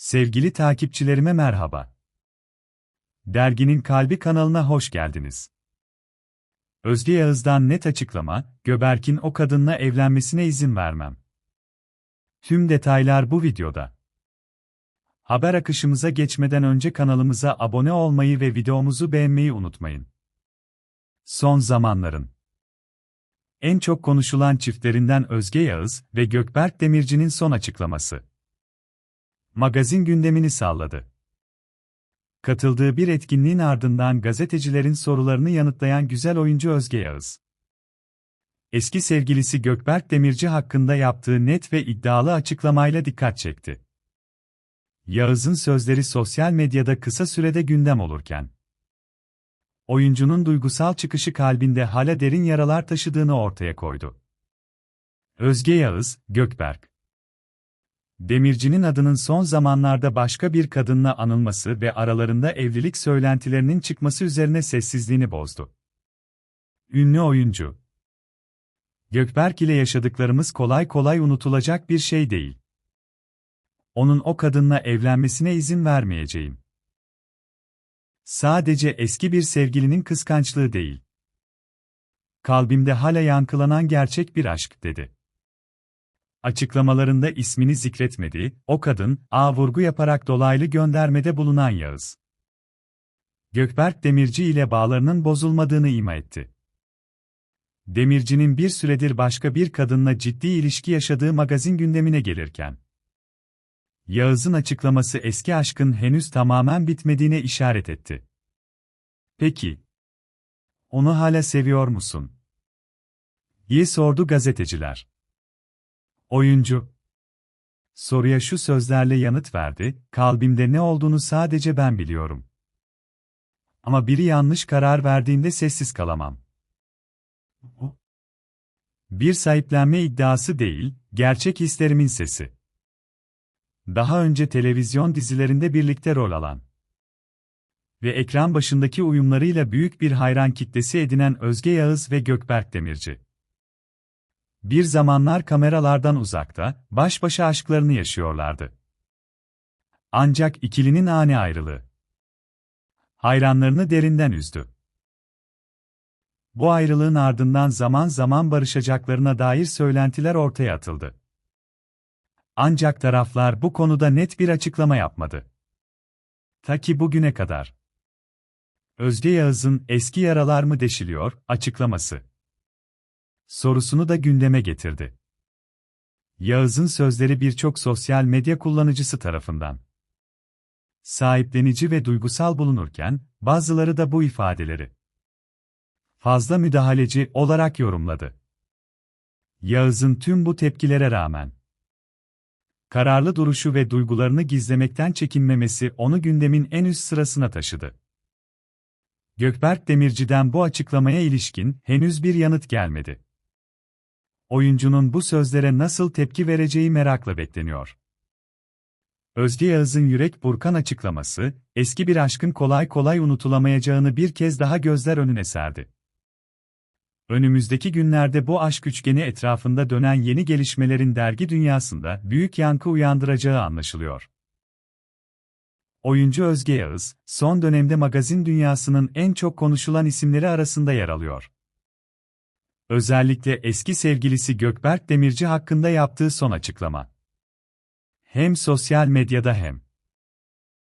Sevgili takipçilerime merhaba. Derginin Kalbi kanalına hoş geldiniz. Özge Yağız'dan net açıklama, Göberk'in o kadınla evlenmesine izin vermem. Tüm detaylar bu videoda. Haber akışımıza geçmeden önce kanalımıza abone olmayı ve videomuzu beğenmeyi unutmayın. Son zamanların en çok konuşulan çiftlerinden Özge Yağız ve Gökberk Demirci'nin son açıklaması magazin gündemini salladı. Katıldığı bir etkinliğin ardından gazetecilerin sorularını yanıtlayan güzel oyuncu Özge Yağız. Eski sevgilisi Gökberk Demirci hakkında yaptığı net ve iddialı açıklamayla dikkat çekti. Yağız'ın sözleri sosyal medyada kısa sürede gündem olurken, oyuncunun duygusal çıkışı kalbinde hala derin yaralar taşıdığını ortaya koydu. Özge Yağız, Gökberk Demirci'nin adının son zamanlarda başka bir kadınla anılması ve aralarında evlilik söylentilerinin çıkması üzerine sessizliğini bozdu. Ünlü oyuncu Gökberk ile yaşadıklarımız kolay kolay unutulacak bir şey değil. Onun o kadınla evlenmesine izin vermeyeceğim. Sadece eski bir sevgilinin kıskançlığı değil. Kalbimde hala yankılanan gerçek bir aşk dedi. Açıklamalarında ismini zikretmedi, o kadın, a vurgu yaparak dolaylı göndermede bulunan Yağız. Gökberk Demirci ile bağlarının bozulmadığını ima etti. Demirci'nin bir süredir başka bir kadınla ciddi ilişki yaşadığı magazin gündemine gelirken, Yağız'ın açıklaması eski aşkın henüz tamamen bitmediğine işaret etti. Peki, onu hala seviyor musun? diye sordu gazeteciler. Oyuncu soruya şu sözlerle yanıt verdi, kalbimde ne olduğunu sadece ben biliyorum. Ama biri yanlış karar verdiğinde sessiz kalamam. Bir sahiplenme iddiası değil, gerçek hislerimin sesi. Daha önce televizyon dizilerinde birlikte rol alan ve ekran başındaki uyumlarıyla büyük bir hayran kitlesi edinen Özge Yağız ve Gökberk Demirci. Bir zamanlar kameralardan uzakta, baş başa aşklarını yaşıyorlardı. Ancak ikilinin ani ayrılığı hayranlarını derinden üzdü. Bu ayrılığın ardından zaman zaman barışacaklarına dair söylentiler ortaya atıldı. Ancak taraflar bu konuda net bir açıklama yapmadı. Ta ki bugüne kadar. Özge Yağız'ın eski yaralar mı deşiliyor açıklaması sorusunu da gündeme getirdi. Yağız'ın sözleri birçok sosyal medya kullanıcısı tarafından sahiplenici ve duygusal bulunurken, bazıları da bu ifadeleri fazla müdahaleci olarak yorumladı. Yağız'ın tüm bu tepkilere rağmen kararlı duruşu ve duygularını gizlemekten çekinmemesi onu gündemin en üst sırasına taşıdı. Gökberk Demirci'den bu açıklamaya ilişkin henüz bir yanıt gelmedi oyuncunun bu sözlere nasıl tepki vereceği merakla bekleniyor. Özge Yağız'ın yürek burkan açıklaması, eski bir aşkın kolay kolay unutulamayacağını bir kez daha gözler önüne serdi. Önümüzdeki günlerde bu aşk üçgeni etrafında dönen yeni gelişmelerin dergi dünyasında büyük yankı uyandıracağı anlaşılıyor. Oyuncu Özge Yağız, son dönemde magazin dünyasının en çok konuşulan isimleri arasında yer alıyor. Özellikle eski sevgilisi Gökberk Demirci hakkında yaptığı son açıklama. Hem sosyal medyada hem